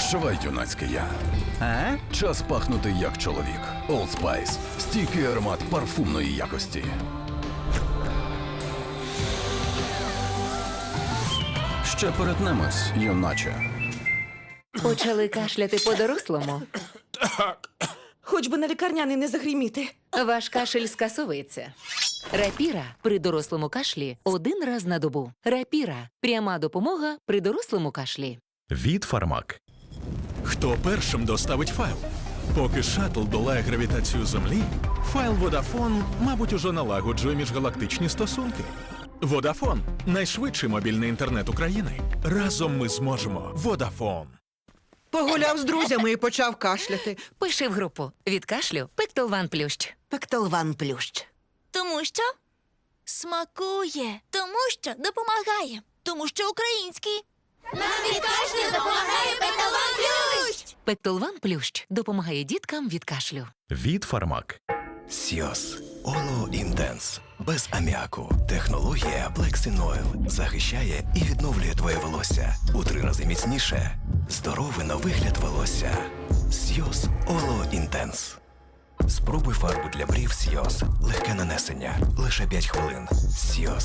Прощавай, юнацький я. А? Час пахнути як чоловік. Old Spice. Стійкий аромат парфумної якості. Ще перетнемось, юначе. Почали кашляти по-дорослому. Хоч би на лікарняний не загриміти. Ваш кашель скасовується. Рапіра при дорослому кашлі один раз на добу. Рапіра пряма допомога при дорослому кашлі. Від Фармак. Хто першим доставить файл? Поки шаттл долає гравітацію Землі, файл Водафон, мабуть, уже налагоджує міжгалактичні стосунки. Водафон найшвидший мобільний інтернет України. Разом ми зможемо. Водафон. Погуляв з друзями і почав кашляти. Пиши в групу від кашлю Пектолван Плющ. Пектолван плющ. Тому що смакує, тому що допомагає, тому що український. Нам від кашлю допомагає Петалон Плющ! Пектолван Плющ допомагає діткам від кашлю. Від Фармак. Сіос Оло Інтенс. Без аміаку. Технологія Plexin Oil захищає і відновлює твоє волосся у три рази міцніше. Здоровий на вигляд волосся. Сіос Оло Інтенс. Спробуй фарбу для брів Сіос. Легке нанесення. Лише 5 хвилин. Сіос.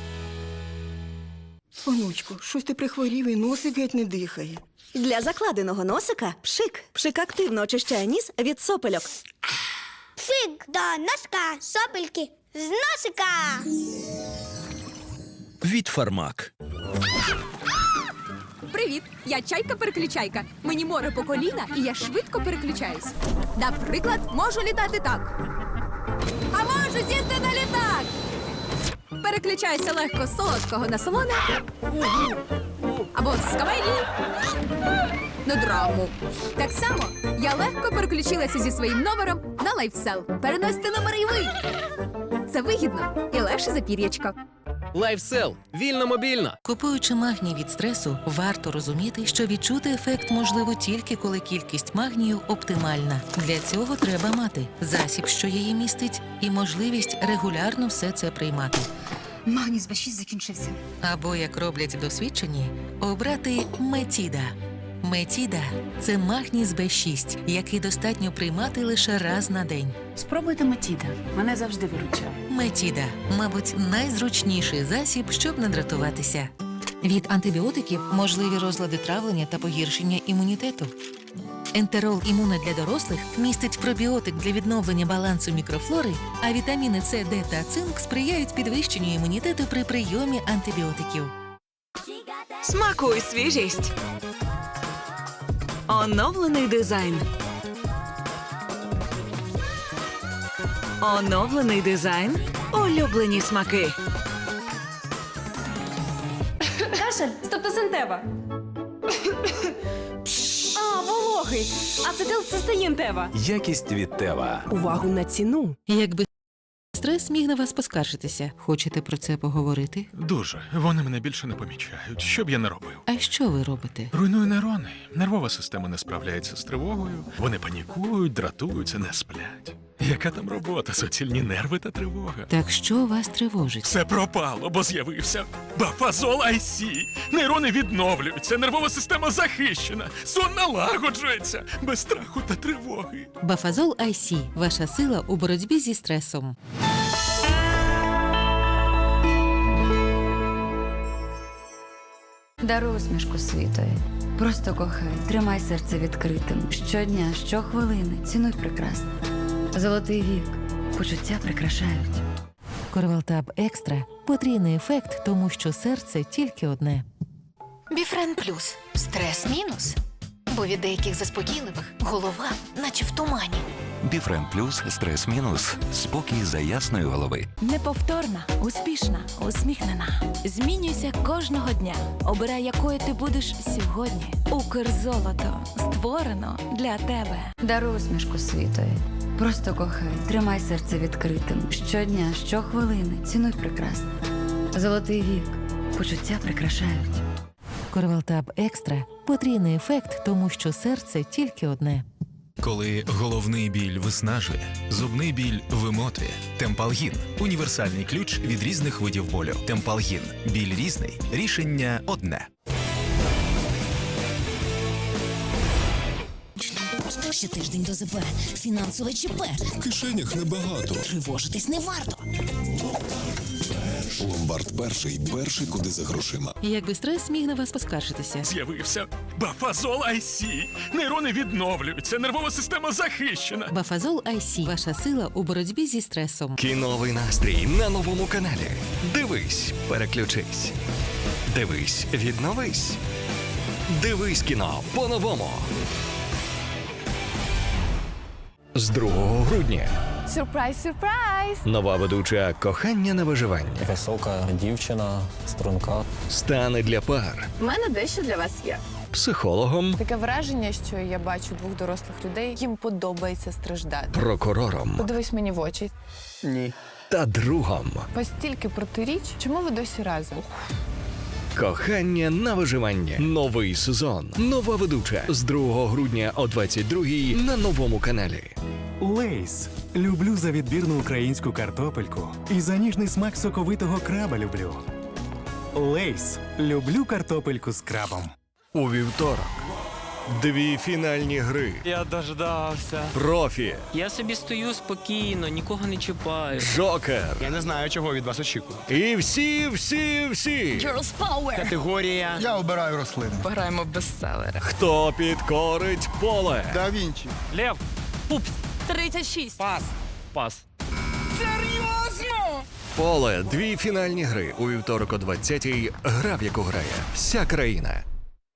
Онучку, щось ти прихворів і носик геть не дихає. Для закладеного носика пшик. Пшик активно очищає ніс від сопельок. Пшик до носка, сопельки з носика. Від Фармак. Привіт, я чайка-переключайка. Мені море по коліна, і я швидко переключаюсь. Наприклад, можу літати так. А можу сісти на літак. Переключаюся легко з солодкого на солоне. Або з комедії на драму. Так само я легко переключилася зі своїм номером на лайфсел. Переносьте номери і ви. Це вигідно і легше за пір'ячко. Лайфсел. Вільно мобільно. Купуючи магній від стресу, варто розуміти, що відчути ефект можливо тільки коли кількість магнію оптимальна. Для цього треба мати засіб, що її містить, і можливість регулярно все це приймати. Магній з Б6 закінчився. Або, як роблять досвідчені, обрати Метіда. Метіда це магній з Б6, який достатньо приймати лише раз на день. Спробуйте Метіда. Мене завжди виручав. Метіда, мабуть, найзручніший засіб, щоб не дратуватися. Від антибіотиків можливі розлади травлення та погіршення імунітету. Ентерол імуна для дорослих містить пробіотик для відновлення балансу мікрофлори, а вітаміни С, Д та цинк сприяють підвищенню імунітету при прийомі антибіотиків. Смакуй свіжість. Оновлений дизайн. Оновлений дизайн. Улюблені смаки. Кашель, стептосинтева. А, вологий. Ацетилцистеїн тева. Якість від Тева. Увагу на ціну. Якби стрес міг на вас поскаржитися, хочете про це поговорити? Дуже. Вони мене більше не помічають. Що б я не робив? А що ви робите? Руйную нейрони. Нервова система не справляється з тривогою. Вони панікують, дратуються, не сплять. Яка там робота? Суцільні нерви та тривога. Так що вас тривожить? Все пропало, бо з'явився бафазол IC. Нейрони відновлюються, нервова система захищена, сон налагоджується без страху та тривоги. Бафазол IC – ваша сила у боротьбі зі стресом. Даруй усмішку світові. Просто кохай, тримай серце відкритим. Щодня, щохвилини, цінуй прекрасне. Золотий вік. Почуття прикрашають. Корвалтаб Екстра – потрійний ефект, тому що серце тільки одне. Біфрен плюс. Стрес мінус. Бо від деяких заспокійливих голова, наче в тумані. Біфрен плюс стрес мінус. Спокій за ясної голови. Неповторна, успішна, усміхнена. Змінюйся кожного дня. Обирай, якою ти будеш сьогодні. Укрзолото створено для тебе. Даруй усмішку світові. Просто кохай, тримай серце відкритим. Щодня, щохвилини, цінуй прекрасне. Золотий вік. Почуття прикрашають. Корвалтаб екстра потрійний ефект, тому що серце тільки одне. Коли головний біль виснажує, зубний біль вимотує. Темпалгін універсальний ключ від різних видів болю. Темпалгін біль різний, рішення одне. Щотиждень до ЗП. Фінансове ЧП. В кишенях небагато. Тривожитись не варто. Ломбард перший, перший куди за грошима. Якби стрес міг на вас поскаржитися. З'явився Бафазол IC. Нейрони відновлюються, нервова система захищена. Бафазол IC – ваша сила у боротьбі зі стресом. Кіновий настрій на новому каналі. Дивись, переключись. Дивись, відновись. Дивись кіно по-новому. З 2 грудня Сюрприз, сюрприз! нова ведуча кохання на виживання Висока дівчина, струнка. стане для пар У мене дещо для вас є. психологом, Таке враження, що я бачу двох дорослих людей, їм подобається страждати. прокурором Подивись мені в очі. Ні. та другом. Постільки протиріч, чому ви досі разом? Кохання на виживання. Новий сезон. Нова ведуча з 2 грудня о 22 на новому каналі. Лейс. Люблю за відбірну українську картопельку і за ніжний смак соковитого краба люблю. Лейс. Люблю картопельку з крабом. У вівторок. Дві фінальні гри. Я дождався. Профі, Я собі стою спокійно, нікого не чіпаю. Джокер. Я не знаю, чого від вас очікувати. І всі, всі, всі. Girls Power. Категорія. Я обираю рослини. Пограємо в бестселери. Хто підкорить поле? Да Вінчі. Лев, пупс, 36. пас, пас. Серйозно? Поле. Дві фінальні гри. У вівторок о 20-й. Гра, в яку грає вся країна.